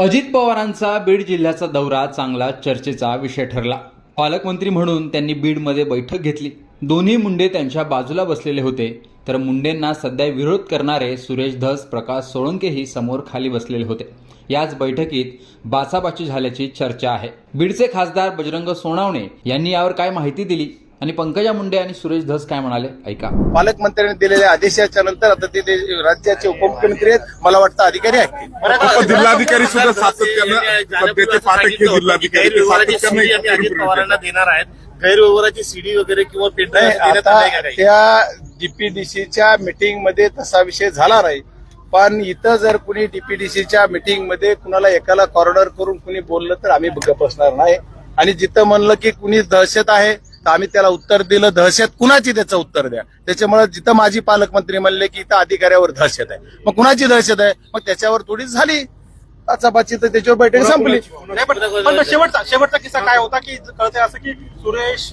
अजित पवारांचा बीड जिल्ह्याचा दौरा चांगला चर्चेचा विषय ठरला. पालकमंत्री म्हणून त्यांनी बीडमध्ये बैठक घेतली. दोन्ही मुंडे त्यांच्या बाजूला बसलेले होते. तर मुंडेंना सध्या विरोध करणारे सुरेश धस प्रकाश सोळंकेही समोर खाली बसलेले होते. याच बैठकीत बाचाबाची झाल्याची चर्चा आहे. बीडचे खासदार बजरंग सोनावणे यांनी यावर काय माहिती दिली? आणि पंकजा मुंडे आणि सुरेश धस काय म्हणाले? ऐका. पालकमंत्र्यांनी दिलेल्या आदेशाच्या नंतर आता ते राज्याचे उपमुख्यमंत्री आहेत मला वाटतं अधिकारी आहेत. जिल्हाधिकारी सुद्धा सातत्यानं देणार आहेत. गैरव्यवहाराची सीडी वगैरे किंवा काही? त्या डीपीडीसीच्या मीटिंगमध्ये तसा विषय झाला नाही. पण इथं जर कुणी डीपीडीसीच्या मीटिंगमध्ये कुणाला एकाला कॉर्नर करून कुणी बोललं तर आम्ही बसणार नाही. आणि जिथं म्हणलं की कुणी दहशत आहे तर आम्ही त्याला उत्तर दिलं दहशत कुणाची त्याचं उत्तर द्या? त्याच्यामुळे जिथं माझी पालकमंत्री म्हणले की इथं अधिकाऱ्यावर दहशत आहे. मग कुणाची दहशत आहे? मग त्याच्यावर थोडी झाली. आचापाची तर त्याच्यावर बैठक संपली. शेवटचा शेवटचा किस्सा काय होता की कळतंय असं की सुरेश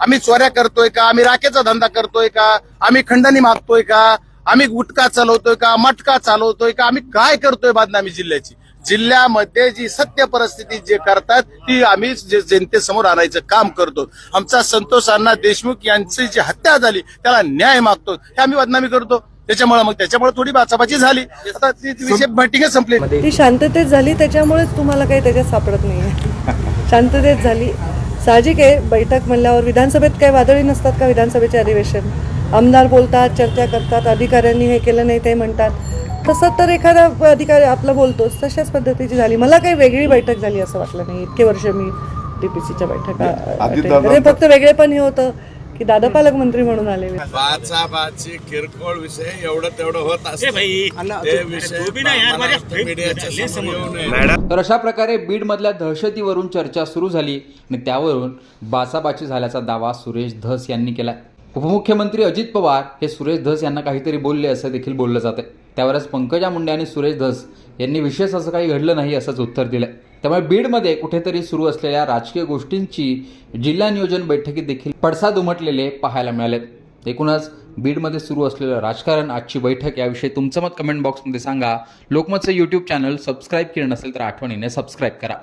आम्ही चोऱ्या करतोय का? आम्ही राखेचा धंदा करतोय का? आम्ही खंडणी मागतोय का? आम्ही गुटखा चालवतोय का? मटका चालवतोय का? आम्ही काय करतोय बदनामी जिल्ह्याची? जिल्ह्यामध्ये जी सत्य परिस्थिती जे करतात ती आम्ही जे जनतेसमोर आणायचं काम करतो. आमचा संतोष अण्णा देशमुख यांची जी हत्या झाली त्याला न्याय मागतो. हे आम्ही बदनामी करतो. त्याच्यामुळे मग त्याच्यामुळे थोडी बाचाबाची झाली. आता ती विषय संपली ती शांततेत झाली त्याच्यामुळेच तुम्हाला काही त्याच्यात सापडत नाहीये. शांततेत झाली. साहजिक आहे बैठक म्हणल्यावर विधानसभेत काही वादळी नसतात का विधानसभेचे अधिवेशन? आमदार बोलतात चर्चा करतात अधिकाऱ्यांनी हे केलं नाही ते म्हणतात. तसं तर एखादा अधिकारी आपलं बोलतोच तशाच पद्धतीची झाली. मला काही वेगळी बैठक झाली असं वाटलं नाही. इतके वर्ष मी टीपीसीच्या बैठका आधी attend करते. फक्त वेगळे पण हे होतं. की दादा पालकमंत्री म्हणून आलेले. बाचा बाची किरकोळ विषय एवढं तेवढं होत असतं. तर अशा प्रकारे बीडमधल्या दहशतीवरून चर्चा सुरू झाली आणि त्यावरून बाचाबाची झाल्याचा दावा सुरेश धस यांनी केला उपमुख्यमंत्री अजित पवार हे सुरेश धस यांना काहीतरी बोलले असं देखील बोललं जातं त्यावरच पंकजा मुंडे आणि सुरेश धस यांनी विशेष असं काही घडलं नाही असंच उत्तर दिलं त्यामुळे बीडमध्ये कुठेतरी सुरू असलेल्या राजकीय गोष्टींची जिल्हा नियोजन बैठकीत देखील पडसाद उमटलेले पाहायला मिळालेत. एकूणच बीडमध्ये सुरू असलेलं राजकारण आजची बैठक याविषयी तुमचं मत कमेंट बॉक्समध्ये सांगा. लोकमतचं यूट्यूब चॅनल सबस्क्राईब केलं नसेल तर आठवणीने सबस्क्राईब करा.